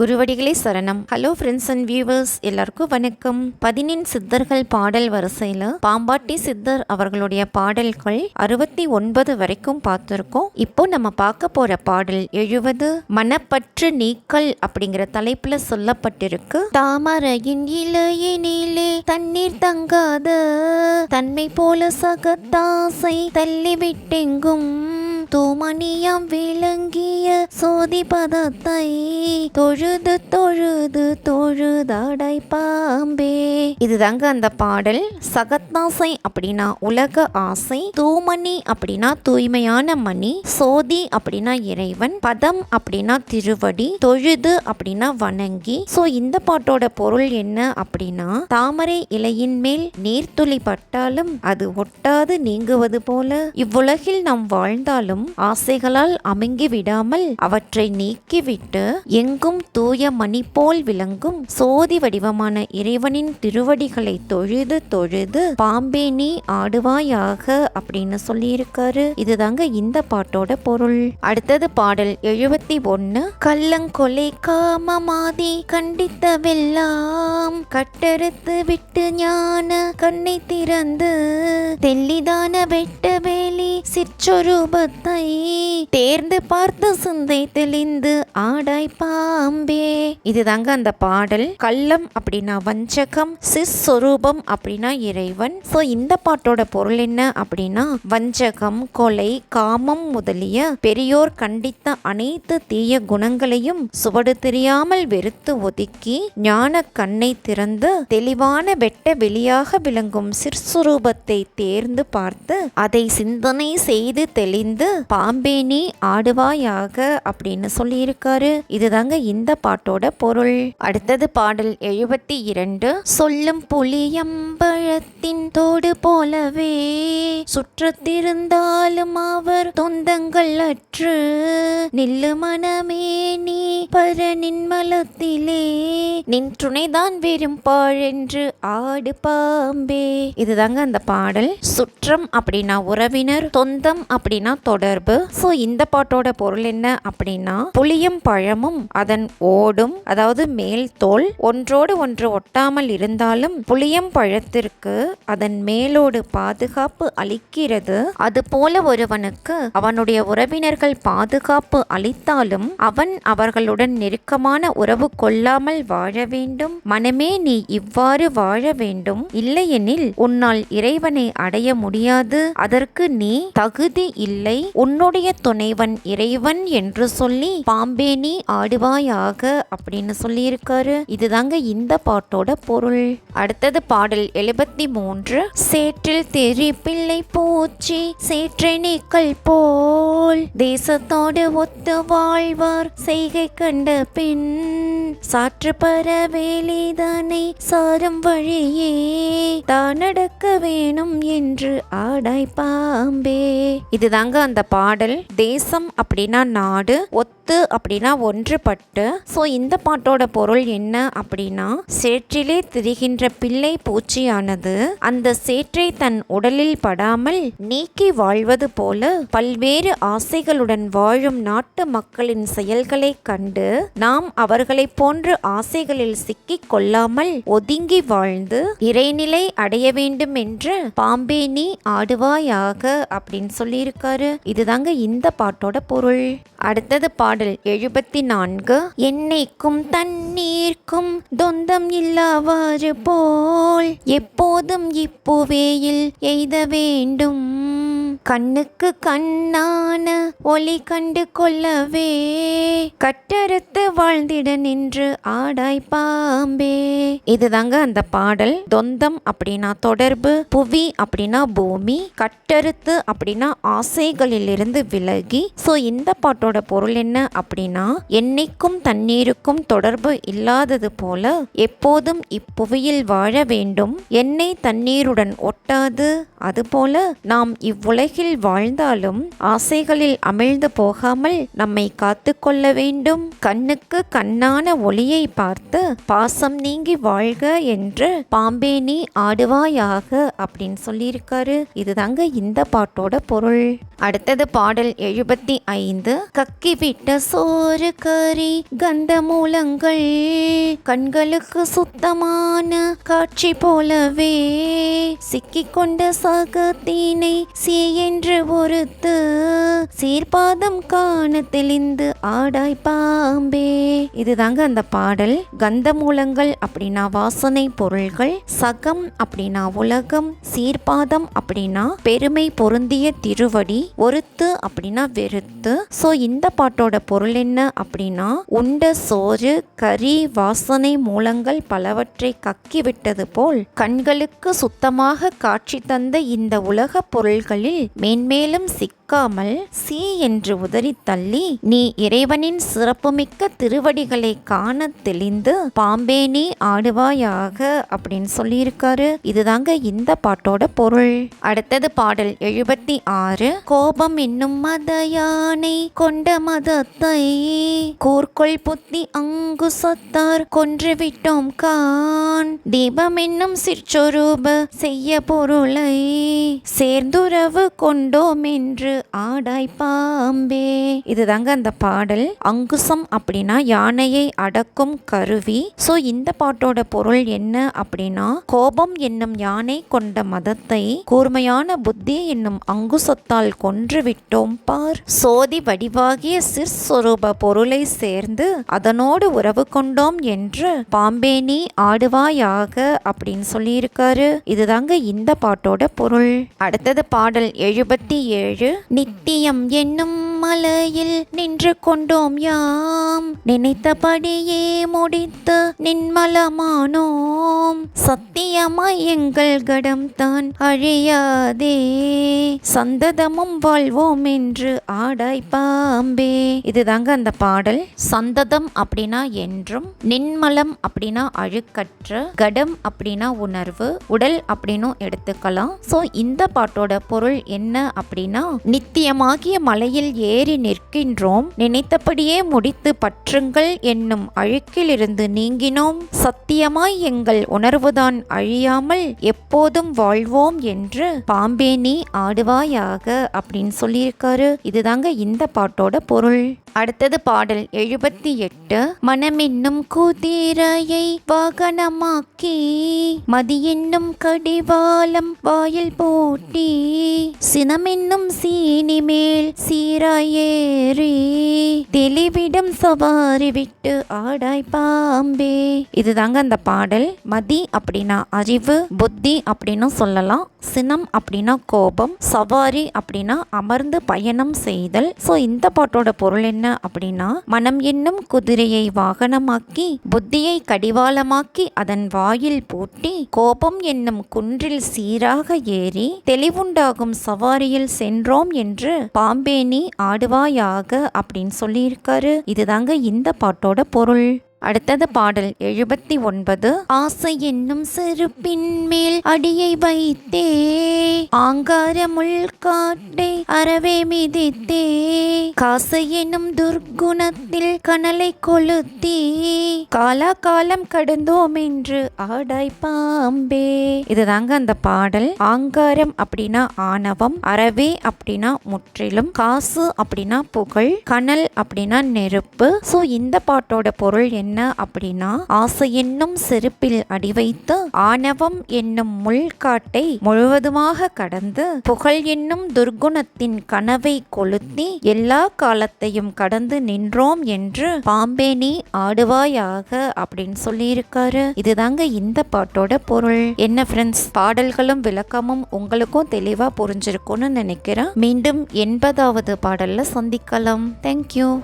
குருவடிகளே சரணம். Hello friends and viewers எல்லாருக்கும் வணக்கம். பதினெண் சித்தர்கள் பாடல் வரிசையில் பாம்பாட்டி சித்தர் அவர்களுடைய பாடல்கள் அறுபத்தி ஒன்பது வரைக்கும் பார்த்துருக்கோம். இப்போ நம்ம பார்க்க போற பாடல் எழுபது மனப்பற்று நீக்கல் அப்படிங்கிற தலைப்புல சொல்லப்பட்டிருக்கு. தாமரையின் இலையினிலே தண்ணீர் தங்காத தன்மை போல சகத்தாசை தள்ளிவிட்டெங்கும் தூமணியாம் விளங்கிய சோதி பதத்தை தொழுது தொழுது தொழுதடை பாம்பே. இதுதாங்க அந்த பாடல். சகத்தாசை அப்படின்னா உலக ஆசை தூமணி அப்படின்னா தூய்மையான மணி சோதி அப்படின்னா இறைவன் பதம் அப்படின்னா திருவடி தொழுது அப்படின்னா வணங்கி. சோ இந்த பாட்டோட பொருள் என்ன அப்படின்னா தாமரை இலையின் மேல் நீர்த்துளி பட்டாலும் அது ஒட்டாது நீங்குவது போல. இவ்வுலகில் நாம் வாழ்ந்தாலும் ஆசைகளால் அமைங்கி விடாமல் அவற்றை நீக்கிவிட்டு எங்கும் தூய மணி போல் விளங்கும் சோதி வடிவமான இறைவனின் திருவடிகளை தொழுது தொழுது பாம்பே நீ ஆடுவாயாக அப்படின்னு சொல்லியிருக்காரு. இதுதாங்க இந்த பாட்டோட பொருள். அடுத்தது பாடல் எழுபத்தி ஒன்னு கள்ளங்கொலை காமமாதி கண்டித்தவெல்லாம் கட்டறுத்து விட்டு ஞான கண்ணை திறந்து தெல்லிதான வெட்ட வேலி சிற்றொருபத்த தேர்ந்து பார்த்து சிந்தை தெளிந்து ஆடாய் பாம்பே. இதுதாங்க அந்த பாடல். கள்ளம் அப்படின்னா வஞ்சகம் சிஸ்வரூபம் அப்படின்னா இறைவன். ஸோ இந்த பாட்டோட பொருள் என்ன அப்படின்னா வஞ்சகம் கொலை காமம் முதலிய பெரியோர் கண்டித்த அனைத்து தீய குணங்களையும் சுவடு தெரியாமல் வெறுத்து ஒதுக்கி ஞான கண்ணை திறந்து தெளிவான வெட்ட வெளியாக விளங்கும் சிற்சுரூபத்தை தேர்ந்து பார்த்து அதை சிந்தனை செய்து தெளிந்து பாம்பே நீ ஆடுவாயாக அப்படின்னு சொல்லியிருக்காரு. இதுதாங்க இந்த பாட்டோட பொருள். அடுத்தது பாடல் எழுபத்தி இரண்டு. சொல்லும் புளியம்பழத்தின் தோடு போலவே சுற்றத்திருந்தாலும் அவர் தொந்தங்கள் அற்று. நில்லு மனமே நீ பரனின் மலத்திலே. நின் துணைதான் வெறும் பாழென்று ஆடு பாம்பே. இதுதாங்க அந்த பாடல். சுற்றம் அப்படின்னா உறவினர் தொந்தம் அப்படின்னா தொடர்பு. ஸோ இந்த பாட்டோட பொருள் என்ன அப்படின்னா புளியம் பழமும் அதன் ஓடும் அதாவது மேல் தோல் ஒன்றோடு ஒன்று ஒட்டாமல் இருந்தாலும் புளியம் பழத்திற்கு அதன் மேலோடு பாதுகாப்பு அளிக்கிறது. அது போல ஒருவனுக்கு அவனுடைய உறவினர்கள் பாதுகாப்பு அளித்தாலும் அவன் அவர்களுடன் நெருக்கமான உறவு கொள்ளாமல் வாழ வேண்டும். மனமே நீ இவ்வாறு வாழ வேண்டும். இல்லையெனில் உன்னால் இறைவனை அடைய முடியாது. அதற்கு நீ தகுதி இல்லை. உன்னுடைய துணைவன் இறைவன் என்று சொல்லி பாம்பே நீ ஆடுவாயாக அப்படின்னு சொல்லியிருக்காரு. இதுதாங்க இந்த பாட்டோட பொருள். அடுத்தது பாடல் எழுபத்தி மூன்று சேற்றில் தெரி பிள்ளை பூச்சி சேற்றை நீக்கல் போல் தேசத்தோடு ஒத்து வாழ்வார். செய்கை கண்ட பின் சாற்று பரவேலிதனை சாரும் வழியே. தான் நடக்க வேணும் என்று ஆடாய் பாம்பே. இதுதாங்க அந்த பாடல் தேசம் அப்படின்னா நாடு ஒத்து அப்படின்னா ஒன்றுபட்டு. ஸோ இந்த பாட்டோட பொருள் என்ன அப்படின்னா சேற்றிலே திரிகின்ற பிள்ளை பூச்சியானது அந்த சேற்றை தன் உடலில் படாமல் நீக்கி வாழ்வது போல பல்வேறு ஆசைகளுடன் வாழும் நாட்டு மக்களின் செயல்களை கண்டு நாம் அவர்களைப் போன்று ஆசைகளில் சிக்கிக் கொள்ளாமல் ஒதுங்கி வாழ்ந்து இறைநிலை அடைய வேண்டும் என்று பாம்பே நீ ஆடுவாயாக அப்படின்னு சொல்லியிருக்காரு. இதுதாங்க இந்த பாட்டோட பொருள். அடுத்தது பாடல் எழுபத்தி நான்கு எண்ணெய்க்கும் தண்ணீர்க்கும் தொந்தம் இல்லாவாறு போல் எப்போதும் இப்புவேயில் எய்த வேண்டும். கண்ணுக்கு கண்ணான ஒளி கண்டு கொள்ளவே. கட்டறுத்து வாழ்ந்திட நின்று ஆடாய் பாம்பே. இதுதாங்க அந்த பாடல். தொந்தம் அப்படின்னா தொடர்பு புவி அப்படின்னா பூமி கட்டறுத்து அப்படின்னா ஆசைகளிலிருந்து விலகி. ஸோ இந்த பாட்டோட பொருள் என்ன அப்படின்னா என்னைக்கும் தண்ணீருக்கும் தொடர்பு இல்லாதது போல எப்போதும் இப்புவியில் வாழ வேண்டும். எண்ணெய் தண்ணீருடன் ஒட்டாது. அதுபோல நாம் இவ்வுலகில் உலகில் வாழ்ந்தாலும் ஆசைகளில் அமிழ்ந்து போகாமல் நம்மை காத்து கொள்ள வேண்டும். கண்ணுக்கு கண்ணான ஒளியை பார்த்து பாசம் நீங்கி வாழ்க என்று பாம்பே நீ ஆடுவாயாக அப்படின்னு சொல்லியிருக்காரு. இதுதாங்க இந்த பாட்டோட பொருள். அடுத்தது பாடல் எழுபத்தி ஐந்து கக்கி விட்ட சோறு கறி கந்த மூலங்கள் கண்களுக்கு சுத்தமான காட்சி போலவே சிக்கிக்கொண்ட சகத்தினை சீ என்று ஒருத்து சீர்பாதம் காண தெளிந்து ஆடாய் பாம்பே. இதுதாங்க அந்த பாடல். கந்த மூலங்கள் அப்படின்னா வாசனை பொருள்கள் சகம் அப்படின்னா உலகம் சீர்பாதம் அப்படின்னா பெருமை பொருந்திய திருவடி ஒருத்து அப்படின்னா வெறுத்து. ஸோ இந்த பாட்டோட பொருள் என்ன அப்படின்னா உண்ட சோறு கறி வாசனை மூலங்கள் பலவற்றை கக்கி விட்டது போல் கண்களுக்கு சுத்தமாக காட்சி தந்த இந்த உலக பொருள்களில் மேன்மேலும் சிக்காமல் சீ என்று உதறி தள்ளி நீ இறைவனின் சிறப்புமிக்க திருவடிகளை காண தெளிந்து பாம்பே நீ ஆடுவாயாக அப்படின்னு சொல்லியிருக்காரு. இதுதாங்க இந்த பாட்டோட பொருள். அடுத்தது பாடல் எழுபத்தி ஆறு. கோபம் என்னும் மத யானை கொண்ட மதத்தை கூர்கொள் புத்தி அங்கு சத்தார் கொன்று விட்டோம் கான் தீபம் என்னும் சிற்சொரூப செய்ய பொருளை சேர்ந்துறவு கொண்டோம் என்று ஆடாய் பாம்பே. இதுதாங்க அந்த பாடல். அங்குசம் அப்படின்னா யானையை அடக்கும் கருவி. ஸோ இந்த பாட்டோட பொருள் என்ன அப்படின்னா கோபம் என்னும் யானை கொண்ட மதத்தை கூர்மையான புத்தி என்னும் அங்குசத்தால் கொன்று விட்டோம் பார். சோதி வடிவாகிய சிற்சொரூப பொருளை சேர்ந்து அதனோடு உறவு கொண்டோம் என்று பாம்பேனி ஆடுவாயாக அப்படின்னு சொல்லியிருக்காரு. இதுதாங்க இந்த பாட்டோட பொருள். அடுத்தது பாடல் எழுபத்தி ஏழு நித்தியம் என்னும் மலையில் நின்று கொண்டோம் யாம். நினைத்தபடியே முடித்து நின்மலமானோம். சத்தியமாய் எங்கள் கடம் தான் அழியாதே. சந்ததமும் வாழ்வோம் என்று ஆடாய் பாம்பே. இதுதாங்க அந்த பாடல். சந்ததம் அப்படின்னா என்றும் நின்மலம் அப்படின்னா அழுக்கற்ற கடம் அப்படின்னா உணர்வு உடல் அப்படின்னும் எடுத்துக்கலாம். ஸோ இந்த பாட்டோட பொருள் என்ன அப்படின்னா நித்தியமாகிய மலையில் ஏறி நிற்கின்றோம். நினைத்தபடியே முடித்து பற்றுங்கள் என்னும் அழுக்கிலிருந்து நீங்கினோம். சத்தியமாய் எங்கள் உணர்வுதான் அழியாமல் எப்போதும் வாழ்வோம் என்று பாம்பே நீ ஆடுவாயாக அப்படின்னு சொல்லியிருக்காரு. இதுதாங்க இந்த பாட்டோட பொருள். அடுத்தது பாடல் எழுபத்தி எட்டு. மனமென்னும் குதிரையை வாகனமாக்கி மதியென்னும் கடிவாளம் வாயில் போட்டி சினமென்னும் சீனி மேல் ஏறி தெளிவிடம் சவாரி விட்டு ஆடாய் பாம்பே. இதுதாங்க அந்த பாடல். மதி அப்படின்னா அறிவு புத்தி அப்படின்னு சொல்லலாம். சினம் அப்படின்னா கோபம் சவாரி அப்படின்னா அமர்ந்து பயணம் செய்தல். ஸோ இந்த பாட்டோட பொருள் என்ன அப்படின்னா மனம் என்னும் குதிரையை வாகனமாக்கி புத்தியை கடிவாளமாக்கி அதன் வாயில் பூட்டி கோபம் என்னும் குன்றில் சீராக ஏறி தெளிவுண்டாகும் சவாரியில் சென்றோம் என்று பாம்பேனி ஆடுவாயாக அப்படின்னு சொல்லியிருக்காரு. இதுதாங்க இந்த பாட்டோட பொருள். அடுத்தது பாடல் எழுபத்தி ஒன்பது ஆசை என்னும் செருப்பின் மேல் அடியை வைத்தே. ஆங்காரமுள் காட்டை அறவே மிதித்தே. காசை எனும் துர்க்குணத்தில் கனலை கொளுத்தி. காலா காலம் கடந்தோம் என்று ஆடாய் பாம்பே. இதுதாங்க அந்த பாடல். ஆங்காரம் அப்படின்னா ஆணவம் அறவே அப்படின்னா முற்றிலும். காசு அப்படின்னா புகழ் கனல் அப்படின்னா நெருப்பு. ஸோ இந்த பாட்டோட பொருள் என்ன என்ன அப்படின்னா ஆசை என்னும் செருப்பில் அடி வைத்து ஆணவம் என்னும் முள்காட்டை முழுவதுமாக கடந்து புகழ் என்னும் துர்குணத்தின் கனவை கொளுத்தி எல்லா காலத்தையும் கடந்து நின்றோம் என்று பாம்பேனி ஆடுவாயாக அப்படின்னு சொல்லியிருக்காரு. இதுதாங்க இந்த பாட்டோட பொருள். என்ன ஃப்ரெண்ட்ஸ் பாடல்களும் விளக்கமும் உங்களுக்கும் தெளிவா புரிஞ்சிருக்கும்னு நினைக்கிறேன். மீண்டும் எண்பதாவது பாடல்ல சந்திக்கலாம். தேங்க்யூ